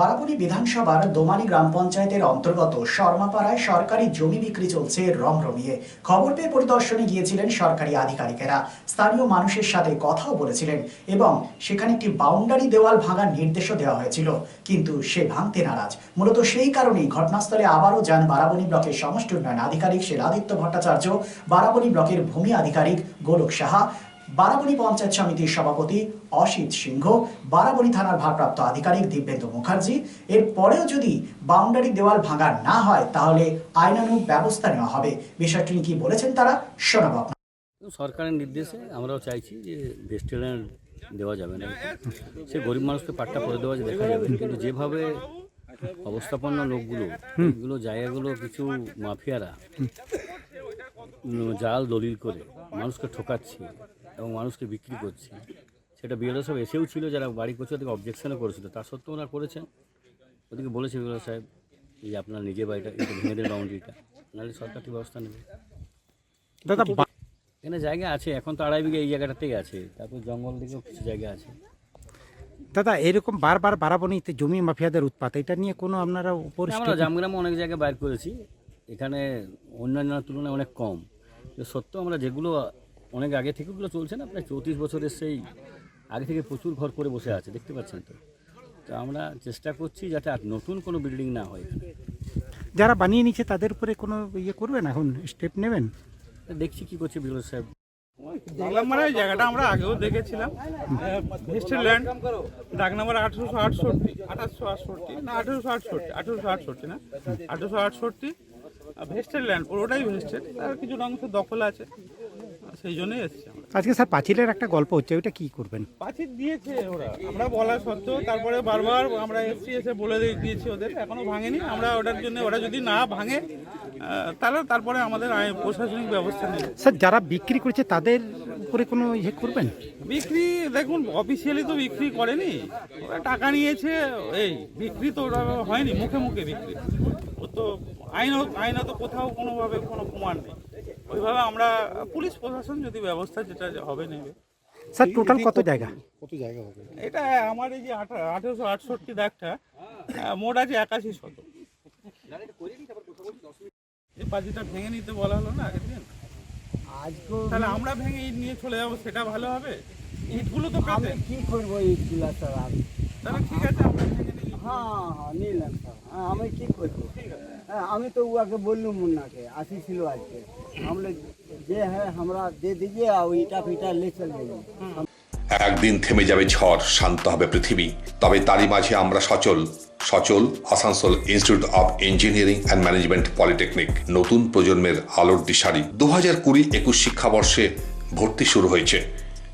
বারাবণী বিধানসভার দোমানি গ্রাম পঞ্চায়েতের অন্তর্গত শর্মাপাড়ায় সরকারি জমি বিক্রি চলছে রমরমিয়ে। খবর পেয়ে পরিদর্শনে গিয়েছিলেন সরকারি আধিকারিকেরা। স্থানীয় মানুষের সাথে কথাও বলেছিলেন এবং সেখানে একটি বাউন্ডারি দেওয়াল ভাঙার নির্দেশও দেওয়া হয়েছিল। কিন্তু সে ভাঙতে নারাজ। মূলত সেই কারণেই ঘটনাস্থলে আবারও যান বারাবণী ব্লকের সমষ্টি উন্নয়ন আধিকারিক শেরাদিত্য ভট্টাচার্য, বারাবণী ব্লকের ভূমি আধিকারিক গোলক সাহা বারাবণী পঞ্চায়েত সমিতির সভাপতি অসিত সিংহ বারাবণী থানার ভারপ্রাপ্ত আধিকারিক দিব্যেন্দু মুখার্জি। এর পরেও যদি বাউন্ডারি দেওয়াল ভাঙা না হয়, তাহলে আইনানুগ ব্যবস্থা নেওয়া হবে। বিষয়টি কি বলেছেন তারা, শোনাবো। সরকারের নির্দেশে আমরাও চাইছি যে ভেস্টেলেন দেওয়া যাবে না। সে গরিব মানুষকে পাট্টা করে দেওয়া দেখা যাবে। কিন্তু যেভাবে অবস্থাপন্ন লোকগুলো, এগুলো জায়গাগুলো কিছু মাফিয়ারা জাল দলিল করে মানুষকে ঠকাচ্ছে এবং মানুষকে বিক্রি করছে। সেটা বিএলও সাহেব এসেও ছিল যারা বাড়ি করছে ওদেরকে অবজেকশনও করেছিল। তা সত্ত্বেও ওনারা করেছেন। ওদিকে বলেছে বিএলও সাহেব যে আপনার নিজের বাড়িটা একটু ভেঙে দেন বাউন্ডারিটা নাহলে সরকার ঠিক ব্যবস্থা নেবে? দাদা এখানে জায়গা আছে এখন তো আড়াই বিঘা এই জায়গাটাতেই আছে। তারপর জঙ্গল দিকেও কিছু জায়গা আছে। দাদা এরকম বারবার বারাবণীতে জমি মাফিয়াদের উৎপাত। এটা নিয়ে কোনো আপনারা উপর আমরা জামগ্রামে অনেক জায়গায় বাইর করেছি। এখানে অন্যান্য তুলনায় অনেক কম। সত্ত্বেও আমরা যেগুলো অনেক আগে থেকেগুলো চলছে না প্রায় চৌত্রিশ বছরের সেই আগে থেকে প্রচুর ঘর করে বসে আছে দেখতে পাচ্ছেন তো? তো আমরা চেষ্টা করছি যাতে আর নতুন কোনো বিল্ডিং না হয় এখানে। যারা বানিয়ে নিচ্ছে তাদের উপরে কোনো ইয়ে করবেন এখন? স্টেপ নেবেন? দেখছি কি করছে বিরোধ সাহেব। দেখলাম মানে ওই জায়গাটা আমরা আগেও দেখেছিলাম। ল্যান্ড ডাক নাম্বার আঠেরোশো আটষট্টি আঠাশশো আটষট্টি না আঠেরোশো আটষট্টি আঠেরোশো আটষট্টি না আঠেরোশো আটষট্টি। ভেস্টের ল্যান্ড পুরোটাই ভেস্টের তার কিছু অংশ দখল আছে। সেই জন্যই এসেছি আমরা। আজকে স্যার পাঁচিলের একটা গল্প হচ্ছে ওইটা কি করবেন? পাঁচিল দিয়েছে ওরা। আমরা বলা সত্ত্বেও তারপরে বারবার আমরা এসছি এসে বলে দিয়ে- দিয়েছি ওদের এখনও ভাঙেনি। আমরা ওটার জন্য ওরা যদি না ভাঙে তাহলে তারপরে আমাদের আইন প্রশাসনিক ব্যবস্থা নেবে। স্যার যারা বিক্রি করছে তাদের উপরে কোনো ইয়ে করবেন? বিক্রি দেখুন অফিসিয়ালি তো বিক্রি করেনি। ওরা টাকা নিয়েছে এই বিক্রি তো ওরা হয়নি মুখে মুখে বিক্রি। ও তো আইন আইনত কোথাও কোনোভাবে কোনো প্রমাণ নেই। ওইভাবে আমরা পুলিশ প্রশাসন যদি ব্যবস্থা যেটা হবে নেবে। স্যার টোটাল কত জায়গা? কত জায়গা হবে? এটা আমার এই যে আঠেরোশো আটষট্টি দাগটা মোট আছে একাশি শত। এই পাঁচিটা ভেঙে নিতে বলা হলো না আগের দিন? তাহলে আমরা ভেঙে ইট নিয়ে চলে যাব সেটা ভালো হবে? ইটগুলো তো পেতে। কি করব এইগুলা স্যার আমি? তাহলে ঠিক আছে আমরা ভেঙে নিই হ্যাঁ হ্যাঁ নিলাম স্যার। হ্যাঁ আমি কি করব? হ্যাঁ আমি তো উহাকে বললুম মুন্নাকে, আসি ছিল আজকে। আমরা যে হ্যাঁ আমরা দে দিজিয়ে আর ইটা ফিটা লে চল যাইয়ে একদিন থেমে যাবে ঝড়, শান্ত হবে পৃথিবী। তবে তারই মাঝে আমরা সচল। সচল Asansol institute of engineering and management polytechnic নতুন প্রজন্মের আলোর দিশারি। দু হাজার কুড়ি একুশ শিক্ষাবর্ষে ভর্তি শুরু হয়েছে।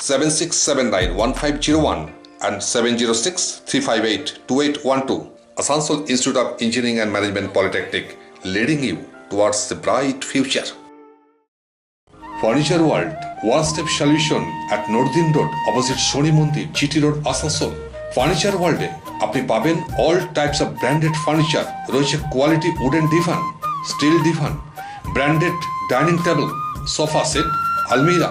707679 1501 and 706 358 2812. Asansol Institute of Engineering and Management Polytechnic, leading you towards the bright future. Furniture world one step solution at নর্দিন road opposite Shani মন্দির জিটি রোড আসানসোল ফার্নিচার ওয়ার্ল্ডে আপনি পাবেন all types of branded furniture রয়েছে quality wooden divan steel divan branded dining table sofa set আলমিরা